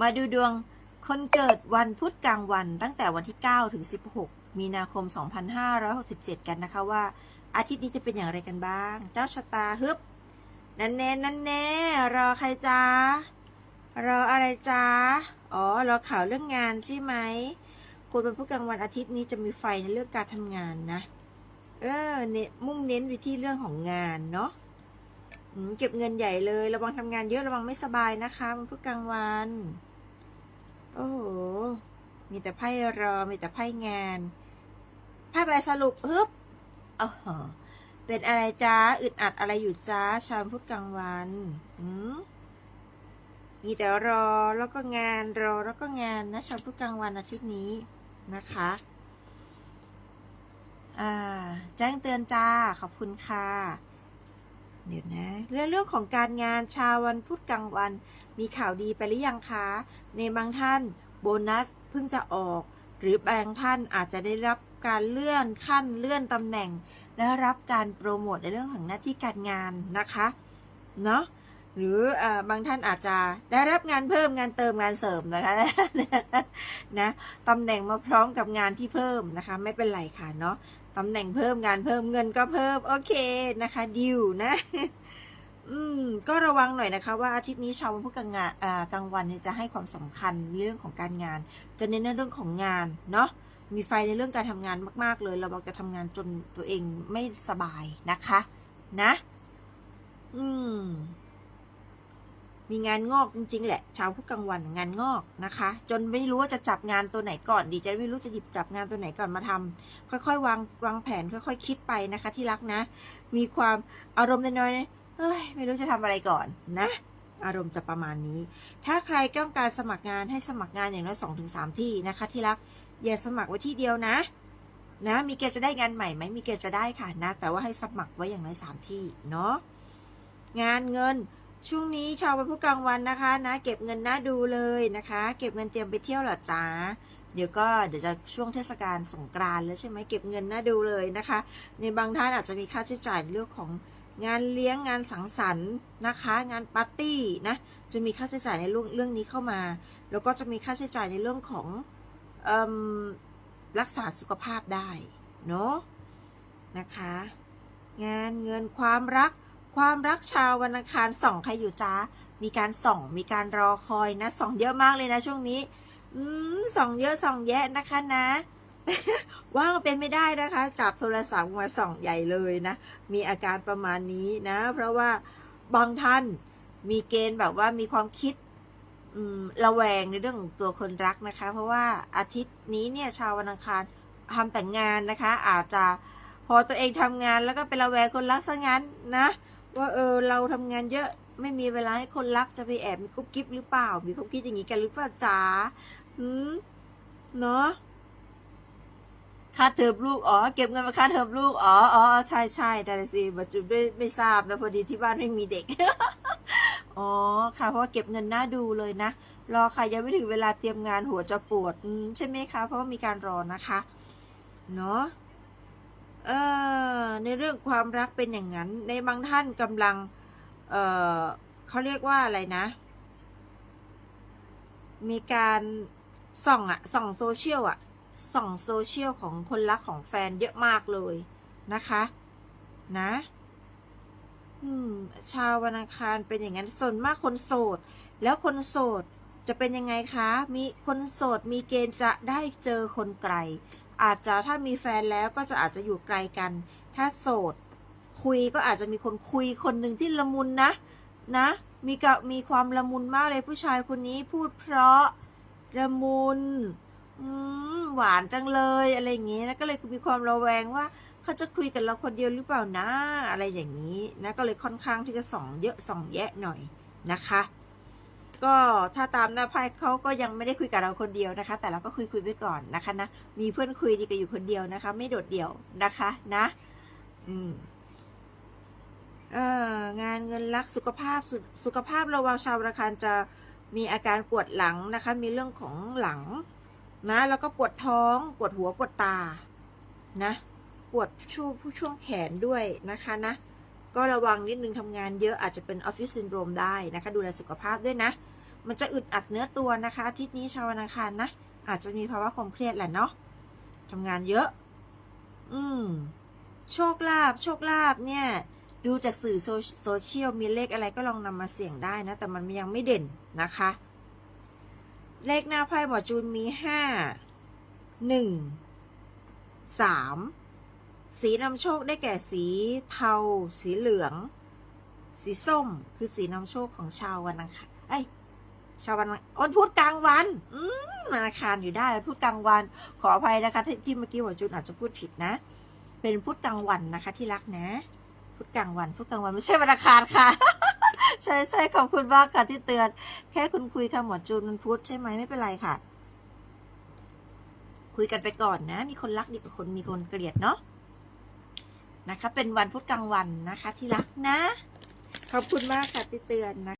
มาดูดวงคนเกิดวันพุธกลางวันตั้งแต่วันที่ 9 ถึง 16 มีนาคม 2567 กันนะคะว่า อาทิตย์นี้จะเป็นอย่างไรกันบ้าง เจ้าชะตาฮึบ นั่นแน่นั่นแน่รอใครจ้ารออะไรจ้าอ๋อรอข่าวเรื่องงานใช่ไหมคนเป็นผู้กลางวันอาทิตย์นี้จะมีไฟในเรื่องการทำงานนะ เออเนนมุ่งเน้นไปที่เรื่องของงานเนาะเก็บเงินใหญ่เลย ระวังทำงานเยอะระวังไม่สบายนะคะมันผู้กลางวัน โอ้โห มีแต่ไพ่รอ มีแต่ไพ่งาน ไพ่ใบสรุปฮึบอ๋อเป็นอะไรจ้า อึดอัดอะไรอยู่จ้า ชาวพุธกลางวันอืมมีแต่รอแล้วก็งานรอแล้วก็งานนะชาวพุธกลางวันอาทิตย์นี้นะคะ อ่า แจ้งเตือนจ้า ขอบคุณค่ะ เดี๋ยวนะเรื่องเรื่องของการงานชาววันพุธกลางวัน มีข่าวดีไปหรือยังคะ ในบางท่านโบนัสเพิ่งจะออก หรือบางท่านอาจจะได้รับการเลื่อนขั้นเลื่อนตำแหน่ง และรับการโปรโมทในเรื่องของหน้าที่การงานนะคะเนาะหรือเอ่อบางท่านอาจจะได้รับงานเพิ่มงานเติมงานเสริมนะคะนะตำแหน่งมาพร้อมกับงานที่เพิ่มนะคะ ไม่เป็นไรค่ะเนาะ ตำแหน่งเพิ่มงานเพิ่มเงินก็เพิ่ม โอเคนะคะดิวนะ อืม ก็ระวังหน่อยนะคะ ว่าอาทิตย์นี้ชาวพุธกลางงานอ่ากลางวันเนี่ยจะให้ความสำคัญเรื่องของการงาน จะเน้นในเรื่องของงานเนาะมีไฟในเรื่องการทำงานมาก ๆ เลย เราบอกจะทำงานจนตัวเองไม่สบายนะคะ นะ อืม มีงานงอกจริง ๆ แหละ ชาวพุธกลางวันงานงอกนะคะ จนไม่รู้ว่าจะจับงานตัวไหนก่อนดีจะไม่รู้จะหยิบจับงานตัวไหนก่อนมาทำค่อย ๆ วางวางแผนค่อย ๆ คิดไปนะคะ ที่รักนะ มีความอารมณ์น้อยๆเอ้ยไม่รู้จะทำอะไรก่อนนะ อารมณ์จะประมาณนี้ ถ้าใครต้องการสมัครงานให้สมัครงานอย่างน้อยสองถึงสามที่นะคะ ที่รักอย่าสมัครไว้ที่เดียวนะ นะ มีเกณฑ์จะได้งานใหม่ไหมมีเกณฑ์จะได้ค่ะนะ แต่ว่าให้สมัครไว้อย่างน้อยสามที่เนาะงานเงิน ช่วงนี้ชาววันพุธกลางวันนะคะนะ เก็บเงินน่าดูเลยนะคะ เก็บเงินเตรียมไปเที่ยวหรอจ๊ะเดี๋ยวก็เดี๋ยวจะช่วงเทศกาลสงกรานต์แล้วใช่ไหมเก็บเงินน่าดูเลยนะคะ ในบางท่านอาจจะมีค่าใช้จ่ายเรื่องของงานเลี้ยงงานสังสรรค์นะคะ งานปาร์ตี้นะจะมีค่าใช้จ่ายในเรื่องเรื่องนี้เข้ามา แล้วก็จะมีค่าใช้จ่ายในเรื่องของเอรักษาสุขภาพได้เนาะนะคะ งานเงินความรัก ความรักชาววันอังคารส่องใครอยู่จ้ามีการส่องมีการรอคอยนะส่องเยอะมากเลยนะช่วงนี้ อืมส่องเยอะส่องแยะนะคะนะ ว่างเป็นไม่ได้นะคะ จับโทรศัพท์มาส่องใหญ่เลยนะ มีอาการประมาณนี้นะ เพราะว่าบางท่านมีเกณฑ์แบบว่ามีความคิดระแวงในเรื่องของตัวคนรักนะคะ เพราะว่าอาทิตย์นี้เนี่ยชาววันอังคารทำแต่งงานนะคะ อาจจะพอตัวเองทำงานแล้วก็เป็นระแวงคนรักซะงั้นนะ ว่าเออเราทำงานเยอะไม่มีเวลาให้คนรักจะไปแอบมีกุ๊บกิ๊บหรือเปล่า มีกุ๊บกิ๊บอย่างนี้กันหรือเปล่าจ๋าหืมเนาะค่าเทอมลูกอ๋อเก็บเงินมาค่าเทอมลูกอ๋ออ๋อใช่ใช่ได้สิบัจจุบันไม่ทราบนะพอดีที่บ้านไม่มีเด็กอ๋อค่ะเพราะเก็บเงินน่าดูเลยนะรอค่ะยังไม่ถึงเวลาเตรียมงานหัวจะปวดใช่ไหมคะ เพราะว่ามีการรอนะคะ เนาะ เออในเรื่องความรักเป็นอย่างนั้น ในบางท่านกำลัง เออเขาเรียกว่าอะไรนะ มีการส่องอะส่องโซเชียลอะส่องโซเชียลของคนรักของแฟนเยอะมากเลยนะคะ นะ อืม ชาววันอังคารเป็นอย่างนั้นส่วนมากคนโสด แล้วคนโสดจะเป็นยังไงคะ มีคนโสดมีเกณฑ์จะได้เจอคนไกล อาจจะถ้ามีแฟนแล้วก็จะอาจจะอยู่ไกลกัน ถ้าโสด คุยก็อาจจะมีคนคุยคนหนึ่งที่ละมุนนะ นะ มีกับมีความละมุนมากเลยผู้ชายคนนี้พูดเพราะละมุนหวานจังเลยอะไรอย่างงี้นะก็เลยมีความระแวงว่าเขาจะคุยกับเราคนเดียวหรือเปล่านะ อะไรอย่างนี้นะก็เลยค่อนข้างที่จะส่องเยอะส่องแยะหน่อยนะคะ ก็ถ้าตามหน้าไพ่เขาก็ยังไม่ได้คุยกับเราคนเดียวนะคะ แต่เราก็คุยคุยไปก่อนนะคะนะมีเพื่อนคุยดีกว่าอยู่คนเดียวนะคะ ไม่โดดเดี่ยวนะคะนะ อืมเอองานเงินรักสุขภาพสุสุขภาพระวังชาวราคารจะมีอาการปวดหลังนะคะ มีเรื่องของหลัง นะ แล้วก็ปวดท้องปวดหัวปวดตานะ ปวดช่วงผู้ช่วงแขนด้วยนะคะนะ ก็ระวังนิดนึงทำงานเยอะอาจจะเป็นออฟฟิศซินโดรมได้นะคะ ดูแลสุขภาพด้วยนะ มันจะอึดอัดเนื้อตัวนะคะทิตย์นี้ชาวนอังคารนะ อาจจะมีภาวะความเครียดแหละเนาะทำงานเยอะ อืม โชคลาภโชคลาภเนี่ย ดูจากสื่อโซโซเชียลมีเลขอะไรก็ลองนำมาเสี่ยงได้นะ แต่มันยังไม่เด่นนะคะ เลขหน้าไพ่หมอจูนมีห้าหนึ่งสาม สีนำโชคได้แก่สีเทา สีเหลือง สีส้ม คือสีนำโชคของชาววันอังคารเอ้ชาววันวันพุธกลางวัน อืมวันอังคารอยู่ได้พุธกลางวัน ขออภัยนะคะ ที่เมื่อกี้หมอจูนอาจจะพูดผิดนะ เป็นพุธกลางวันนะคะ ที่รักนะพุธกลางวันพุธกลางวันไม่ใช่วันอังคารค่ะ ใช่ใช่ขอบคุณมากค่ะที่เตือน แค่คุณคุยค่ะหมอจูนมันพุธใช่ไหมไม่เป็นไรค่ะ คุยกันไปก่อนนะ มีคนรักดีกว่าคนมีคนเกลียดเนาะ นะคะ เป็นวันพุธกลางวันนะคะ ที่รักนะ ขอบคุณมากค่ะที่เตือนนะ